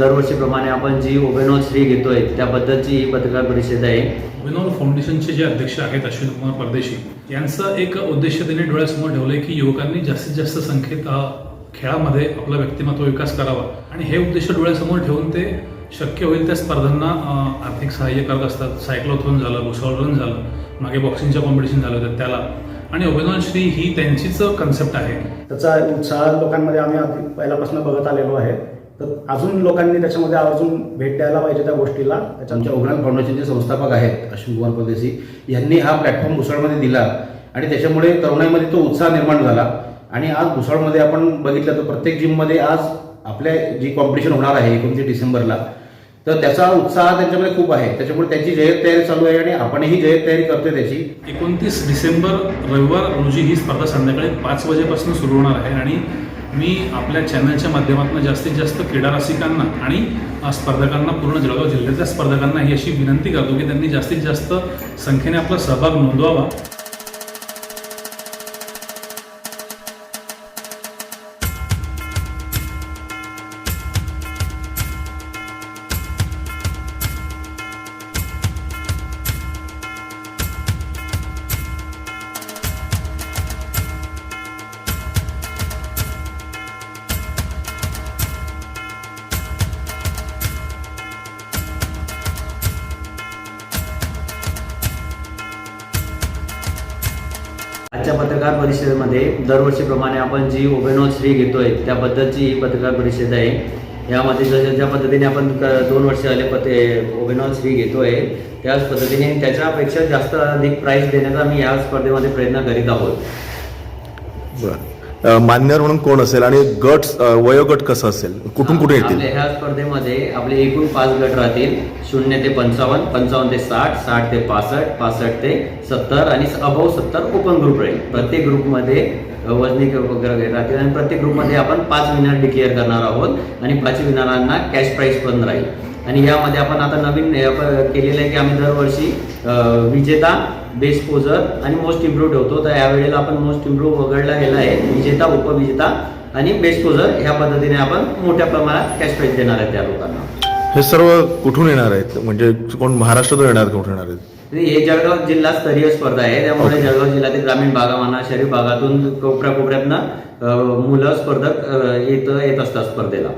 दरवर्षीप्रमाणे आपण जी ओबेनॉल श्री घेतोय त्याबद्दलची ही पत्रकार परिषद आहे. विनोद फाउंडेशनचे जे अध्यक्ष आहेत अश्विन कुमार परदेशी यांचं एक उद्देश त्यांनी डोळ्यासमोर ठेवलंय की युवकांनी जास्तीत जास्त संख्येत खेळामध्ये आपला व्यक्तिमत्व विकास करावा. आणि हे उद्देश डोळ्यासमोर ठेवून ते शक्य होईल त्या स्पर्धांना आर्थिक सहाय्य करत असतात. सायक्लोथॉन झालं भुसावळ रन झालं मागे बॉक्सिंगचं कॉम्पिटिशन झालं होतं त्याला. आणि ओबेनॉल श्री ही त्यांचीच कन्सेप्ट आहे. त्याचा उत्साह लोकांमध्ये आम्ही पहिल्यापासून बघत आलेलो आहे. तर अजून लोकांनी त्याच्यामध्ये अजून भेट द्यायला पाहिजे त्या गोष्टीला. त्याच्या आमच्या ओघरान फाउंडेशनचे संस्थापक आहेत अश्विन कुमार परदेशी यांनी हा प्लॅटफॉर्म भुसावळमध्ये दिला. आणि त्याच्यामुळे तरुणाईमध्ये तो उत्साह निर्माण झाला. आणि आज भुसावळमध्ये आपण बघितलं तर प्रत्येक जिममध्ये आज आपल्या जी कॉम्पिटिशन होणार आहे एकोणतीस डिसेंबरला तर त्याचा उत्साह त्यांच्यामध्ये खूप आहे. त्याच्यामुळे त्यांची जय्यत तयारी चालू आहे आणि आपणही जय्यत तयारी करतोय त्याची. एकोणतीस डिसेंबर रविवार रोजी ही स्पर्धा संध्याकाळी पाच वाजेपासून सुरू होणार आहे आणि मी आपल्या चॅनलच्या माध्यमातून जास्तीत जास्त क्रीडा रसिकांना आणि स्पर्धकांना पूर्ण जळगाव जिल्ह्यातल्या स्पर्धकांना ही अशी विनंती करतो की त्यांनी जास्तीत जास्त संख्येने आपला सहभाग नोंदवावा. पत्रकार परिषदेमध्ये दरवर्षीप्रमाणे आपण जी ओबेनॉल श्री घेतोय त्याबद्दलची ही पत्रकार परिषद आहे. यामध्ये जशा ज्या पद्धतीने आपण क- दोन वर्ष आले पते ओबेनॉल श्री घेतोय त्याच पद्धतीने त्याच्यापेक्षा जास्त अधिक प्राईज देण्याचा मी या स्पर्धेमध्ये प्रयत्न करीत आहोत. बरं. मान्यवर म्हणून कोण असेल आणि गट वयोगट कसं असेल? कुठून कुठे येतील? ह्या स्पर्धेमध्ये आपले एकूण पाच गट राहतील. शून्य ते पंचावन्न पंचावन्न ते साठ साठ ते पासष्ट पासष्ट ते सत्तर आणि अबव सत्तर ओपन ग्रुप राहील. प्रत्येक ग्रुपमध्ये वजनी वगैरे राहतील आणि प्रत्येक ग्रुपमध्ये आपण पाच विनर डिक्लेअर करणार आहोत आणि पाच विनरांना कॅश प्राईज पण राहील. आणि यामध्ये आपण आता नवीन केलेलं आहे की आम्ही दरवर्षी विजेता बेस्ट पोझर आणि मोस्ट इम्प्रूव्ह ठेवतो. तर यावेळेला आपण मोस्ट इम्प्रूव्ह वगळला गेला आहे. विजेता उपविजेता आणि बेस्ट पोझर ह्या पद्धतीने आपण मोठ्या प्रमाणात कॅश प्राईज देणार आहे त्या लोकांना. हे सर्व कुठून येणार आहेत? म्हणजे कोण महाराष्ट्रातून येणार कुठून येणार आहेत? हे जळगाव जिल्हा स्तरीय स्पर्धा आहे. त्यामुळे जळगाव जिल्ह्यातील ग्रामीण भागा म्हणा शहरी भागातून कोपऱ्या कोपऱ्यातनं मुलं स्पर्धक येत येत असतात स्पर्धेला.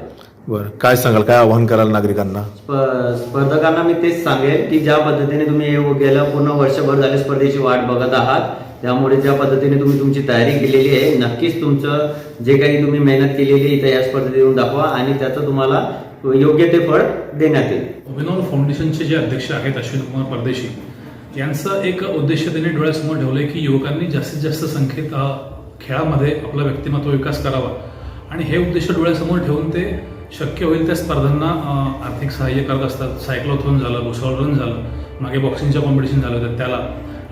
बरं. काय सांगाल? काय आवाहन कराल नागरिकांना? स्प- स्पर्धकांना मी तेच सांगेल की ज्या पद्धतीने तुम्ही हे गेलं पूर्ण वर्षभर झाले स्पर्धेची वाट बघत आहात त्यामुळे ज्या पद्धतीने तुम्ही तुमची तयारी केलेली आहे नक्कीच तुमचं जे काही तुम्ही मेहनत केलेली आहे इथं या स्पर्धेत येऊन दाखवा आणि त्याचं तुम्हाला योग्य ते फळ देण्यात येईल. विनोद फाउंडेशनचे जे अध्यक्ष आहेत अश्विन कुमार परदेशी यांचं एक उद्देश त्यांनी डोळ्यासमोर ठेवलंय की युवकांनी जास्तीत जास्त संख्येत अ, खेळामध्ये आपला व्यक्तिमत्व विकास करावा. आणि हे उद्देश डोळ्यासमोर ठेवून ते शक्य होईल त्या स्पर्धांना आर्थिक सहाय्य करत असतात. सायक्लोथॉन झालं भुसावळ रन झालं मागे बॉक्सिंगच्या कॉम्पिटिशन झालं होतं त्याला.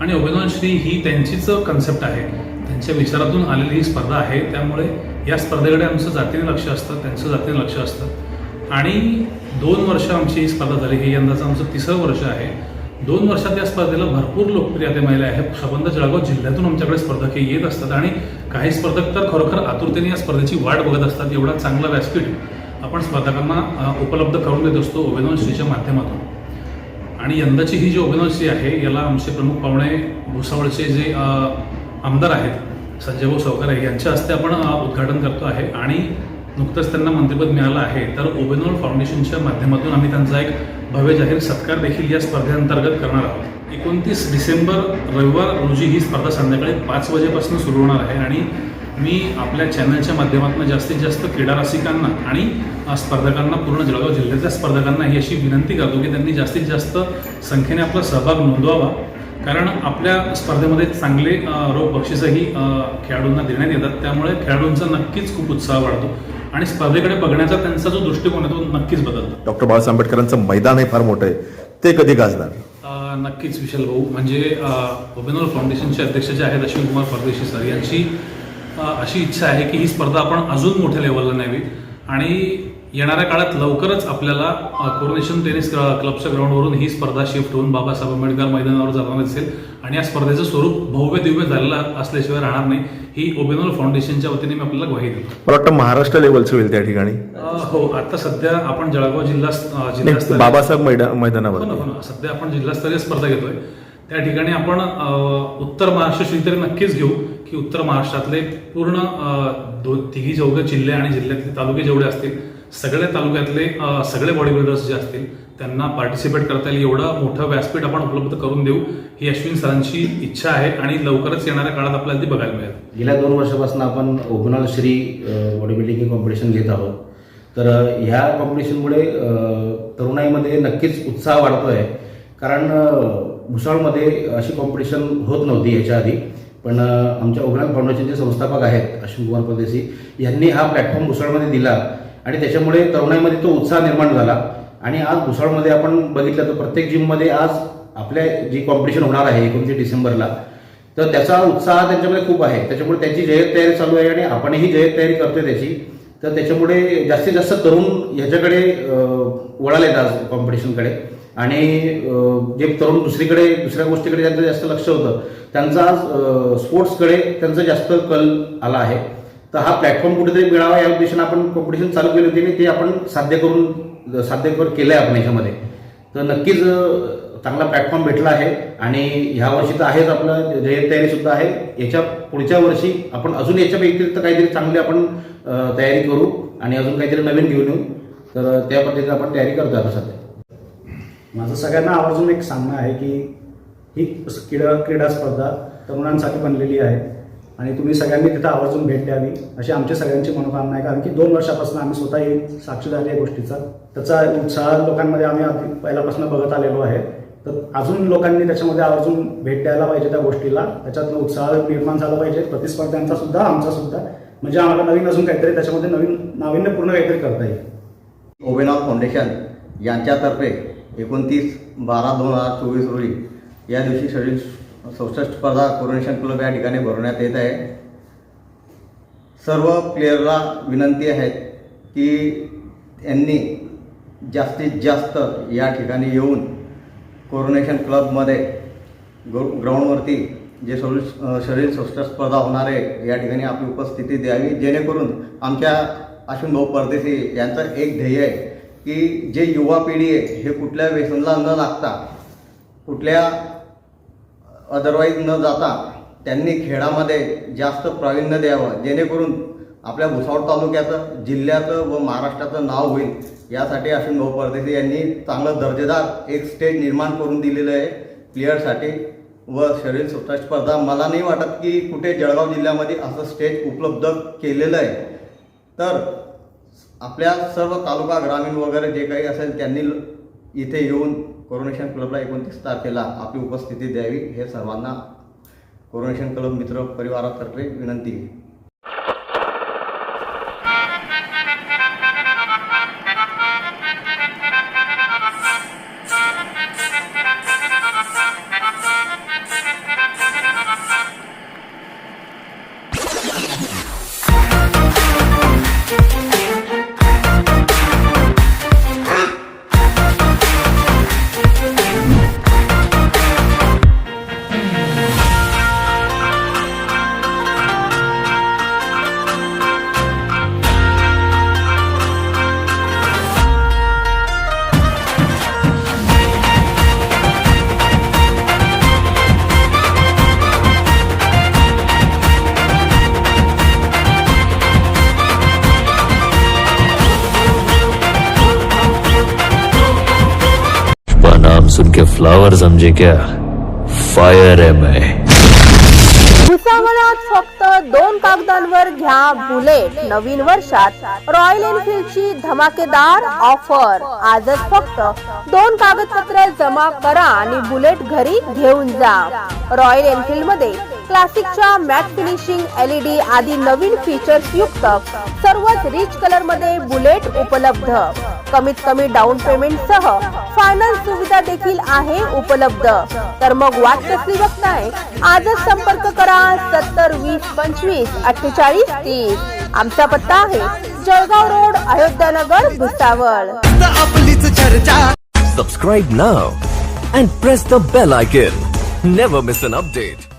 आणि ओबेनॉल श्री ही त्यांचीच कन्सेप्ट आहे. त्यांच्या विचारातून आलेली ही स्पर्धा आहे. त्यामुळे या स्पर्धेकडे आमचं जातीने लक्ष असतं त्यांचं जातीने लक्ष असतं. आणि दोन वर्ष आमची ही स्पर्धा झाली. हे यंदाचं आमचं तिसरं वर्ष आहे. दोन वर्षात या स्पर्धेला भरपूर लोकप्रियता मिळाली आहे संबंध जळगाव जिल्ह्यातून आमच्याकडे स्पर्धक हे येत असतात. आणि काही स्पर्धक तर खरोखर आतुरतेने या स्पर्धेची वाट बघत असतात. एवढा चांगला व्यासपीठ आपण स्पर्धकांना उपलब्ध करून देत असतो ओबेनॉल श्रीच्या माध्यमातून. आणि यंदाची ही जी ओबेनॉल श्री आहे याला आमचे प्रमुख पाहुणे भुसावळचे जे आमदार आहेत संजयभाऊ सावकर सावकारे यांच्या हस्ते आपण उद्घाटन करतो आहे. आणि नुकतंच त्यांना मंत्रिपद मिळालं आहे. तर ओबेनॉल फाउंडेशनच्या माध्यमातून आम्ही त्यांचा एक भव्य जाहीर सत्कार देखील या स्पर्धेअंतर्गत करणार आहोत. एकोणतीस डिसेंबर रविवार रोजी ही स्पर्धा संध्याकाळी पाच वाजेपासून सुरू होणार आहे. आणि मी आपल्या चॅनलच्या माध्यमातून जास्तीत जास्त क्रीडा रसिकांना आणि स्पर्धकांना पूर्ण जळगाव जिल्ह्यातल्या स्पर्धकांना ही अशी विनंती करतो की त्यांनी जास्तीत जास्त संख्येने आपला सहभाग नोंदवावा. कारण आपल्या स्पर्धेमध्ये चांगले रोख बक्षीसही खेळाडूंना देण्यात येतात. त्यामुळे खेळाडूंचा नक्कीच खूप उत्साह वाढतो. आणि स्पर्धेकडे बघण्याचा त्यांचा जो दृष्टिकोन आहे तो नक्कीच बदलतो. डॉक्टर बाबासाहेब आंबेडकरांचं मैदान हे फार मोठं आहे. ते कधी गाजणार? नक्कीच विशाल भाऊ. म्हणजे ओबेनॉल फाउंडेशनचे अध्यक्ष जे आहेत अश्विन कुमार परदेशी सर यांची अशी इच्छा आहे की ही स्पर्धा आपण अजून मोठ्या लेवलला न्यावी. आणि येणाऱ्या काळात लवकरच आपल्याला कोरोनेशन टेनिस क्ल- क्लबच्या ग्राउंडवरून ही स्पर्धा शिफ्ट होऊन बाबासाहेब आंबेडकर मैदानावर जाणार असेल आणि या स्पर्धेचं स्वरूप भव्य दिव्य झालेलं असल्याशिवाय राहणार नाही. ही ओबेनॉल फाउंडेशनच्या वतीने मी आपल्याला ग्वाही देतो. मला वाटतं महाराष्ट्र लेवलचं होईल त्या ठिकाणी. हो आता सध्या आपण जळगाव जिल्हा जिल्हास्तरीय बाबासाहेब हो मैदानावर हो ना. सध्या आपण जिल्हास्तरीय स्पर्धा घेतोय. त्या ठिकाणी आपण उत्तर महाराष्ट्र श्री तरी नक्कीच घेऊ की उत्तर महाराष्ट्रातले पूर्ण दो तिघी चौघे जिल्हे आणि जिल्ह्यातले तालुके जेवढे असतील सगळ्या तालुक्यातले सगळे बॉडी बिल्डर्स जे असतील त्यांना पार्टिसिपेट करता येईल. एवढं मोठं व्यासपीठ आपण उपलब्ध करून देऊ ही अश्विन सरांची इच्छा आहे आणि लवकरच येणाऱ्या काळात आपल्याला ती बघायला मिळेल. गेल्या दोन वर्षापासून आपण open all Shri body building competition घेत आहोत. तर ह्या कॉम्पिटिशनमुळे तरुणाईमध्ये नक्कीच उत्साह वाढतो आहे कारण भुसाळमध्ये अशी कॉम्पिटिशन होत नव्हती याच्या आधी. पण आमच्या ओपनॉल फाउंडेशनचे संस्थापक आहेत अश्विन कुमार परदेशी यांनी हा प्लॅटफॉर्म भुसाळमध्ये दिला. आणि त्याच्यामुळे तरुणाईमध्ये तो उत्साह निर्माण झाला. आणि आज भुसाळमध्ये आपण बघितलं तर प्रत्येक जिममध्ये आज आपल्या जी कॉम्पिटिशन होणार आहे एकोणतीस डिसेंबरला तर त्याचा उत्साह त्यांच्यामध्ये खूप आहे. त्याच्यामुळे त्यांची जयत तयारी चालू आहे आणि आपणही जयत तयारी करतोय त्याची. तर त्याच्यामुळे जास्तीत जास्त तरुण ह्याच्याकडे वळाले वळालेत आज कॉम्पिटिशनकडे आणि जे तरुण दुसरीकडे दुसऱ्या गोष्टीकडे त्यांचं जास्त लक्ष होतं त्यांचा आज स्पोर्ट्सकडे त्यांचा जास्त कल आला आहे. तर हा प्लॅटफॉर्म कुठेतरी मिळावा या उद्देशाने आपण कॉम्पिटिशन चालू केली होती आणि ते आपण साध्य करून साध्य कर केलं आहे आपण याच्यामध्ये. तर नक्कीच चांगला प्लॅटफॉर्म भेटला आहे आणि ह्या वर्षी तर आहेच आपलं जय्यत तयारी सुद्धा आहे. याच्या पुढच्या वर्षी आपण अजून याच्या व्यतिरिक्त काहीतरी चांगली आपण तयारी करू आणि अजून काहीतरी नवीन घेऊन येऊ. तर त्या पद्धतीने आपण तयारी करतो आता सध्या. माझं सगळ्यांना आवर्जून एक सांगणं आहे की ही क्रीडा क्रीडा स्पर्धा तरुणांसाठी बनलेली आहे आणि तुम्ही सगळ्यांनी तिथं आवर्जून भेट द्यावी अशी आमची सगळ्यांची मनोकामना आहे. कारण की दोन वर्षापासून आम्ही स्वतः एक साक्षी साक्षीदार या गोष्टीचा. त्याचा उत्साह लोकांमध्ये आम्ही आधी पहिल्यापासून बघत आलेलो आहे. तर अजून लोकांनी त्याच्यामध्ये आवर्जून भेट द्यायला पाहिजे त्या गोष्टीला. त्याच्यातनं उत्साह निर्माण झाला पाहिजे. प्रतिस्पर्ध्यांचा सुद्धा आमचा सुद्धा. म्हणजे आम्हाला नवीन अजून काहीतरी त्याच्यामध्ये नवीन नाविन्यपूर्ण काहीतरी करता येईल. ओबेनॉल फाउंडेशन यांच्यातर्फे एकोणतीस बारा दोन हजार चोवीस रोजी या दिवशी शरीर चौसष्ट स्पर्धा कोरोनेशन क्लब या ठिकाणी भरवण्यात येत आहे. सर्व प्लेयरला विनंती आहे की यांनी जास्तीत जास्त या ठिकाणी येऊन कोरोनेशन क्लबमध्ये ग्रो ग्राउंडवरती जे शरीर शरीर सौष्ठ स्पर्धा होणार आहे या ठिकाणी आपली उपस्थिती द्यावी जेणेकरून आमच्या अश्विन भाऊ परदेशी यांचं एक ध्येय आहे. की जे युवा पिढी आहे हे कुठल्या व्यसनला न लागता कुठल्या अदरवाईज न जाता त्यांनी खेळामध्ये जास्त प्रावीण्य द्यावं जेणेकरून आपल्या भुसावळ तालुक्याचं जिल्ह्याचं व महाराष्ट्राचं नाव होईल. यासाठी अश्विन भाऊ परदेशी यांनी चांगलं दर्जेदार एक स्टेज निर्माण करून दिलेलं आहे प्लेयरसाठी व शरीर स्वतः स्पर्धा मला नाही वाटत की कुठे जळगाव जिल्ह्यामध्ये असं स्टेज उपलब्ध केलेलं आहे. तर आपल्या सर्व तालुका ग्रामीण वगैरे जे काही असेल त्यांनी इथे येऊन कोरोनेशन क्लबला एकोणतीस तारखेला आपली उपस्थिती द्यावी हे सर्वांना कोरोनेशन क्लब मित्र परिवारातर्फे विनंती सुन के फ्लावर समझे क्या? फायर है मैं। भुसावळात फक्त दोन कागदांवर घ्या बुलेट. नवीन वर्षात रॉयल एनफिल्डची धमाकेदार ऑफर आजच फक्त दोन कागदपत्र जमा करा आणि बुलेट घरी घेऊन जा. रॉयल एनफील्डमध्ये क्लासिकच्या मॅट फिनिशिंग एलईडी आदी नवीन फीचर्स युक्त सर्वच रिच कलरमध्ये बुलेट उपलब्ध. कमीत कमी डाऊन पेमेंट सह फायनान्स सुविधा देखील आहे उपलब्ध. तर मग वाट कसली बघताय आजच संपर्क करा सत्तर वीस पंचवीस अठ्ठेचाळीस तीस. आमचा पत्ता आहे जळगाव रोड अयोध्यानगर भुसावळ. आपलीच चर्चा Subscribe now and press the bell icon. Never miss an update.